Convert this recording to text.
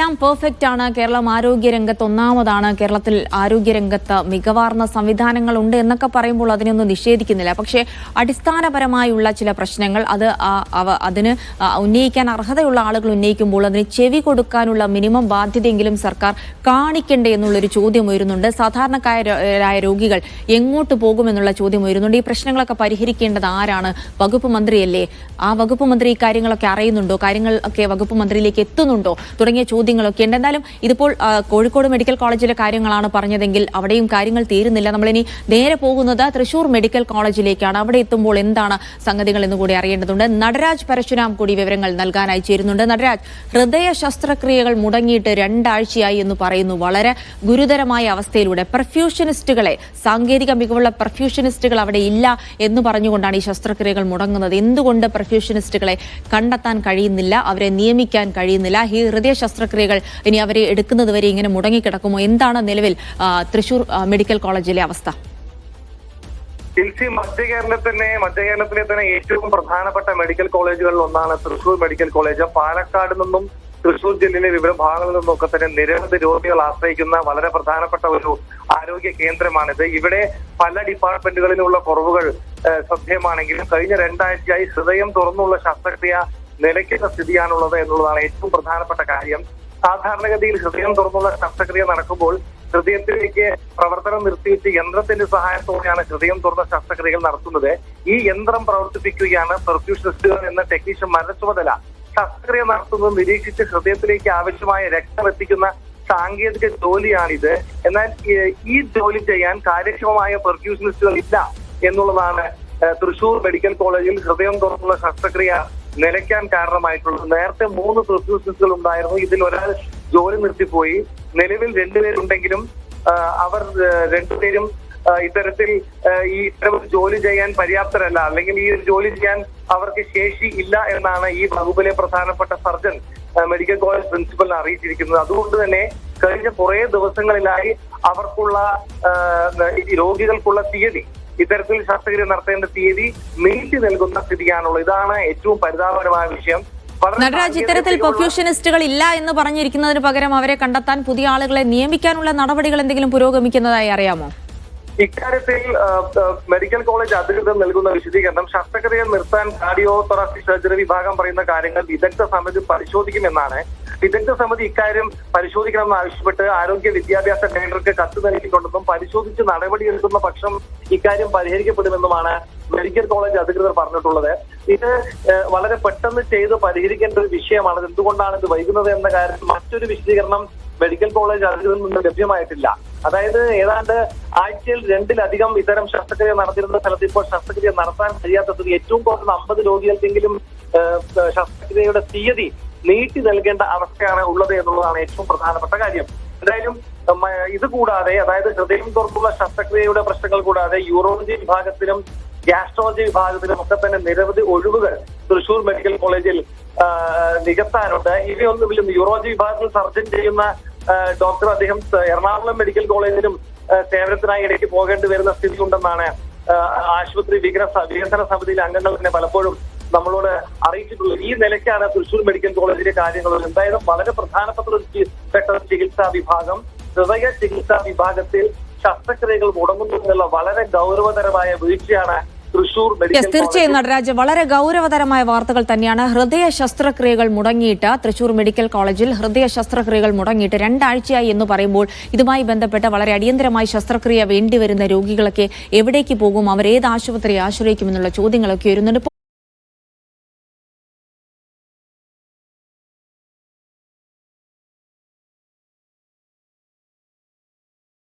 എല്ലാം പെർഫെക്റ്റ് ആണ്. കേരളം ആരോഗ്യരംഗത്ത് ഒന്നാമതാണ്. കേരളത്തിൽ ആരോഗ്യരംഗത്ത് മികവാർന്ന സംവിധാനങ്ങളുണ്ട് എന്നൊക്കെ പറയുമ്പോൾ അതിനൊന്നും നിഷേധിക്കുന്നില്ല. പക്ഷേ അടിസ്ഥാനപരമായുള്ള ചില പ്രശ്നങ്ങൾ അത് അതിന് ഉന്നയിക്കാൻ അർഹതയുള്ള ആളുകൾ ഉന്നയിക്കുമ്പോൾ അതിന് ചെവി കൊടുക്കാനുള്ള മിനിമം ബാധ്യതയെങ്കിലും സർക്കാർ കാണിക്കണ്ടേ എന്നുള്ളൊരു ചോദ്യം ഉയരുന്നുണ്ട്. സാധാരണക്കാരായ രോഗികൾ എങ്ങോട്ട് പോകുമെന്നുള്ള ചോദ്യം ഉയരുന്നുണ്ട്. ഈ പ്രശ്നങ്ങളൊക്കെ പരിഹരിക്കേണ്ടത് ആരാണ്? വകുപ്പ് മന്ത്രിയല്ലേ? ആ വകുപ്പ് മന്ത്രി കാര്യങ്ങളൊക്കെ അറിയുന്നുണ്ടോ? കാര്യങ്ങൾ ഒക്കെ വകുപ്പ് മന്ത്രിയിലേക്ക് എത്തുന്നുണ്ടോ? തുടങ്ങിയ ചോദ്യങ്ങളൊക്കെ ഉണ്ട്. എന്തായാലും ഇതിപ്പോൾ കോഴിക്കോട് മെഡിക്കൽ കോളേജിലെ കാര്യങ്ങളാണ് പറഞ്ഞതെങ്കിൽ അവിടെയും കാര്യങ്ങൾ തീരുന്നില്ല. നമ്മളിനി നേരെ പോകുന്നത് തൃശൂർ മെഡിക്കൽ കോളേജിലേക്കാണ്. അവിടെ എത്തുമ്പോൾ എന്താണ് സംഗതികൾ എന്ന് കൂടി അറിയേണ്ടതുണ്ട്. നടരാജ് പരശുരാം കൂടി വിവരങ്ങൾ നൽകാനായി ചേരുന്നുണ്ട്. നടരാജ് ഹൃദയ ശസ്ത്രക്രിയകൾ മുടങ്ങിയിട്ട് രണ്ടാഴ്ചയായി എന്ന് പറയുന്നു. വളരെ ഗുരുതരമായ അവസ്ഥയിലൂടെ പെർഫ്യൂഷനിസ്റ്റുകളെ സാങ്കേതിക മികവുള്ള പെർഫ്യൂഷനിസ്റ്റുകൾ അവിടെ ഇല്ല എന്ന് പറഞ്ഞുകൊണ്ടാണ് ഈ ശസ്ത്രക്രിയകൾ മുടങ്ങുന്നത്. എന്തുകൊണ്ട് പെർഫ്യൂഷനിസ്റ്റുകളെ കണ്ടെത്താൻ കഴിയുന്നില്ല അവരെ നിയമിക്കാൻ കഴിയുന്നില്ല? ഈ ഹൃദയ ശസ്ത്രക്രിയകൾ ഇനി അവരെ എടുക്കുന്നത് വരെ ഇങ്ങനെ മുടങ്ങിക്കിടക്കുമോ? എന്താണ് നിലവിൽ തൃശൂർ മെഡിക്കൽ കോളേജിലെ അവസ്ഥ? തിരിച്ച് മധ്യ തന്നെ മധ്യ കേരളത്തിലെ തന്നെ ഏറ്റവും പ്രധാനപ്പെട്ട മെഡിക്കൽ കോളേജുകളിൽ ഒന്നാണ് തൃശൂർ മെഡിക്കൽ കോളേജ്. പാലക്കാട് നിന്നും തൃശൂർ ജില്ലയിലെ വിവിധ ഭാഗങ്ങളിൽ നിന്നൊക്കെ തന്നെ നിരവധി രോഗികൾ ആശ്രയിക്കുന്ന വളരെ പ്രധാനപ്പെട്ട ഒരു ആരോഗ്യ കേന്ദ്രമാണിത്. ഇവിടെ പല ഡിപ്പാർട്ട്മെന്റുകളിലുള്ള കുറവുകൾ ശ്രദ്ധേയമാണെങ്കിലും കഴിഞ്ഞ രണ്ടാഴ്ചയായി ഹൃദയം തുറന്നുള്ള ശസ്ത്രക്രിയ നിലയ്ക്കുന്ന സ്ഥിതിയാണുള്ളത് എന്നുള്ളതാണ് ഏറ്റവും പ്രധാനപ്പെട്ട കാര്യം. സാധാരണഗതിയിൽ ഹൃദയം തുറന്നുള്ള ശസ്ത്രക്രിയ നടക്കുമ്പോൾ ഹൃദയത്തിലേക്ക് പ്രവർത്തനം നിർത്തിയിട്ട് യന്ത്രത്തിന്റെ സഹായത്തോടെയാണ് ഹൃദയം തുറന്ന ശസ്ത്രക്രിയകൾ നടത്തുന്നത്. ഈ യന്ത്രം പ്രവർത്തിപ്പിക്കുകയാണ് പെർഫ്യൂഷനിസ്റ്റുകൾ എന്ന ടെക്നീഷ്യന്മാരുടെ ചുമതല ശസ്ത്രക്രിയ നടത്തുന്നത് നിരീക്ഷിച്ച് ഹൃദയത്തിലേക്ക് ആവശ്യമായ രക്തം എത്തിക്കുന്ന സാങ്കേതിക ജോലിയാണിത്. എന്നാൽ ഈ ജോലി ചെയ്യാൻ കാര്യക്ഷമമായ പെർഫ്യൂഷനിസ്റ്റുകൾ ഇല്ല എന്നുള്ളതാണ് തൃശൂർ മെഡിക്കൽ കോളേജിൽ ഹൃദയം തുറന്നുള്ള ശസ്ത്രക്രിയ നിലയ്ക്കാൻ കാരണമായിട്ടുള്ളത്. നേരത്തെ മൂന്ന് പെർഫ്യൂഷനിസ്റ്റുകൾ ഉണ്ടായിരുന്നു. ഇതിൽ ഒരാൾ ജോലി നിർത്തിപ്പോയി. നിലവിൽ രണ്ടുപേരുണ്ടെങ്കിലും അവർ രണ്ടുപേരും ഇത്തരത്തിൽ ഈ ഇത്തരം ജോലി ചെയ്യാൻ പര്യാപ്തരല്ല. അല്ലെങ്കിൽ ഈ ഒരു ജോലി ചെയ്യാൻ അവർക്ക് ശേഷി ഇല്ല എന്നാണ് ഈ വകുപ്പിലെ പ്രധാനപ്പെട്ട സർജൻ മെഡിക്കൽ കോളേജ് പ്രിൻസിപ്പലിനെ അറിയിച്ചിരിക്കുന്നത്. അതുകൊണ്ട് തന്നെ കഴിഞ്ഞ കുറേ ദിവസങ്ങളിലായി അവർക്കുള്ള രോഗികൾക്കുള്ള തീയതി ഇത്തരത്തിൽ ശസ്ത്രക്രിയ നടത്തേണ്ട തീയതി നീട്ടി നൽകുന്ന സ്ഥിതിയാണുള്ളത്. ഇതാണ് ഏറ്റവും പരിതാപകരമായ വിഷയം. നടരാജ് ഇത്തരത്തിൽ പെർഫ്യൂഷനിസ്റ്റുകൾ ഇല്ല എന്ന് പറഞ്ഞിരിക്കുന്നതിന് പകരം അവരെ കണ്ടെത്താൻ പുതിയ ആളുകളെ നിയമിക്കാനുള്ള നടപടികൾ എന്തെങ്കിലും പുരോഗമിക്കുന്നതായി അറിയാമോ? ഇക്കാര്യത്തിൽ മെഡിക്കൽ കോളേജ് അധികൃതർ നൽകുന്ന വിശദീകരണം ശസ്ത്രക്രിയ നിർത്താൻ കാർഡിയോ തൊറാസിക് സർജറി വിഭാഗം പറയുന്ന കാര്യങ്ങൾ വിദഗ്ധ സമിതി പരിശോധിക്കുമെന്നാണ് വിദഗ്ധ സമിതി ഇക്കാര്യം പരിശോധിക്കണമെന്ന് ആവശ്യപ്പെട്ട് ആരോഗ്യ വിദ്യാഭ്യാസ ഡയറക്ടർക്ക് കത്ത് നൽകിയിട്ടുണ്ടെന്നും പരിശോധിച്ച് നടപടിയെടുക്കുന്ന പക്ഷം ഇക്കാര്യം പരിഹരിക്കപ്പെടുമെന്നുമാണ് മെഡിക്കൽ കോളേജ് അധികൃതർ പറഞ്ഞിട്ടുള്ളത്. ഇത് വളരെ പെട്ടെന്ന് ചെയ്ത് പരിഹരിക്കേണ്ട ഒരു വിഷയമാണ് എന്തുകൊണ്ടാണ് ഇത് വൈകുന്നത് എന്ന കാര്യത്തിൽ മറ്റൊരു വിശദീകരണം മെഡിക്കൽ കോളേജ് അധികൃതരിൽ നിന്ന് ലഭ്യമായിട്ടില്ല. അതായത് ഏതാണ്ട് ആഴ്ചയിൽ രണ്ടിലധികം ഇത്തരം ശസ്ത്രക്രിയ നടത്തിയിരുന്ന സ്ഥലത്ത് ഇപ്പോൾ ശസ്ത്രക്രിയ നടത്താൻ കഴിയാത്തത് ഏറ്റവും കുറഞ്ഞ അമ്പത് രോഗികൾക്കെങ്കിലും ശസ്ത്രക്രിയയുടെ തീയതി നീട്ടി നൽകേണ്ട അവസ്ഥയാണ് ഉള്ളത് എന്നുള്ളതാണ് ഏറ്റവും പ്രധാനപ്പെട്ട കാര്യം. എന്തായാലും ഇത് കൂടാതെ അതായത് ഹൃദയം തുറന്നുള്ള ശസ്ത്രക്രിയയുടെ പ്രശ്നങ്ങൾ കൂടാതെ യൂറോളജി വിഭാഗത്തിലും ഗ്യാസ്ട്രോളജി വിഭാഗത്തിലും ഒക്കെ തന്നെ നിരവധി ഒഴിവുകൾ തൃശൂർ മെഡിക്കൽ കോളേജിൽ നികത്താനുണ്ട്. ഇവയൊന്നും യൂറോളജി വിഭാഗത്തിൽ സർജൻ ചെയ്യുന്ന ഡോക്ടർ അദ്ദേഹം എറണാകുളം മെഡിക്കൽ കോളേജിലും സേവനത്തിനായി ഇടയ്ക്ക് പോകേണ്ടി വരുന്ന സ്ഥിതി ഉണ്ടെന്നാണ് ആശുപത്രി വികസന വികസന സമിതിയിലെ അംഗങ്ങൾ തന്നെ പലപ്പോഴും നമ്മളോട് അറിയിച്ചിട്ടുള്ളത്. ഈ നിലയ്ക്കാണ് തൃശൂർ മെഡിക്കൽ കോളേജിലെ കാര്യങ്ങൾ. എന്തായാലും വളരെ പ്രധാനപ്പെട്ട ഒരു പെട്ട ചികിത്സാ വിഭാഗം. ഹൃദയ ചികിത്സാ വിഭാഗത്തിൽ ശസ്ത്രക്രിയകൾ മുടങ്ങുന്നു എന്നുള്ള വളരെ ഗൗരവതരമായ വീഴ്ചയാണ് തൃശൂർ യെസ് മെഡിക്കൽ തീർച്ചയായും നടരാജ്. വളരെ ഗൗരവതരമായ വാർത്തകൾ തന്നെയാണ്. ഹൃദയ ശസ്ത്രക്രിയകൾ മുടങ്ങിയിട്ട് തൃശൂർ മെഡിക്കൽ കോളേജിൽ ഹൃദയ ശസ്ത്രക്രിയകൾ മുടങ്ങിയിട്ട് രണ്ടാഴ്ചയായി എന്ന് പറയുമ്പോൾ ഇതുമായി ബന്ധപ്പെട്ട് വളരെ അടിയന്തരമായി ശസ്ത്രക്രിയ വേണ്ടിവരുന്ന രോഗികളൊക്കെ എവിടേക്ക് പോകും? അവർ ഏത് ആശുപത്രിയെ ആശ്രയിക്കുമെന്നുള്ള ചോദ്യങ്ങളൊക്കെ വരുന്നുണ്ട്